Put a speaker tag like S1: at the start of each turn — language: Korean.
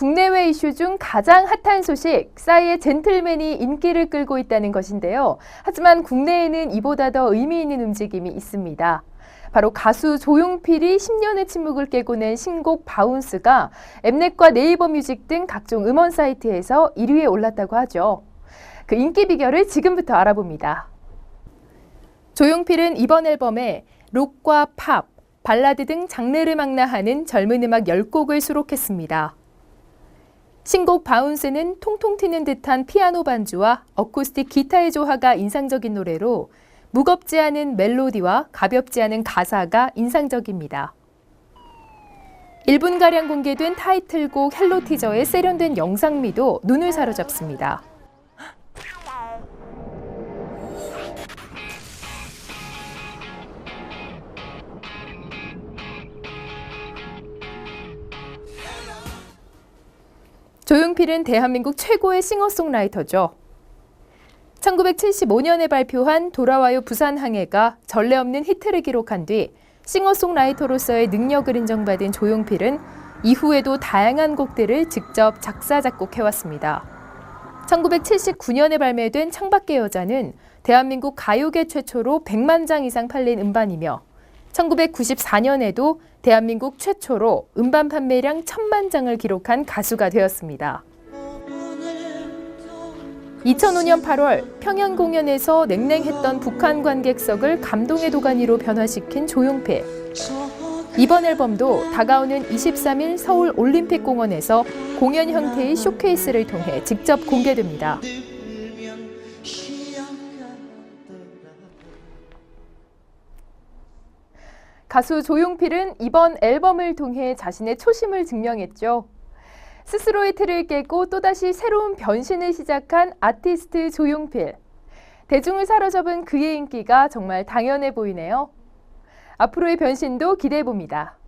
S1: 국내외 이슈 중 가장 핫한 소식, 싸이의 젠틀맨이 인기를 끌고 있다는 것인데요. 하지만 국내에는 이보다 더 의미 있는 움직임이 있습니다. 바로 가수 조용필이 10년의 침묵을 깨고 낸 신곡 바운스가 엠넷과 네이버 뮤직 등 각종 음원 사이트에서 1위에 올랐다고 하죠. 그 인기 비결을 지금부터 알아봅니다. 조용필은 이번 앨범에 록과 팝, 발라드 등 장르를 망라하는 젊은 음악 10곡을 수록했습니다. 신곡 바운스는 통통 튀는 듯한 피아노 반주와 어쿠스틱 기타의 조화가 인상적인 노래로 무겁지 않은 멜로디와 가볍지 않은 가사가 인상적입니다. 1분가량 공개된 타이틀곡 헬로 티저의 세련된 영상미도 눈을 사로잡습니다. 조용필은 대한민국 최고의 싱어송라이터죠. 1975년에 발표한 돌아와요 부산 항해가 전례 없는 히트를 기록한 뒤 싱어송라이터로서의 능력을 인정받은 조용필은 이후에도 다양한 곡들을 직접 작사, 작곡해왔습니다. 1979년에 발매된 창밖의 여자는 대한민국 가요계 최초로 100만 장 이상 팔린 음반이며 1994년에도 대한민국 최초로 음반 판매량 1000만 장을 기록한 가수가 되었습니다. 2005년 8월 평양 공연에서 냉랭했던 북한 관객석을 감동의 도가니로 변화시킨 조용필. 이번 앨범도 다가오는 23일 서울 올림픽 공원에서 공연 형태의 쇼케이스를 통해 직접 공개됩니다. 가수 조용필은 이번 앨범을 통해 자신의 초심을 증명했죠. 스스로의 틀을 깨고 또다시 새로운 변신을 시작한 아티스트 조용필. 대중을 사로잡은 그의 인기가 정말 당연해 보이네요. 앞으로의 변신도 기대해 봅니다.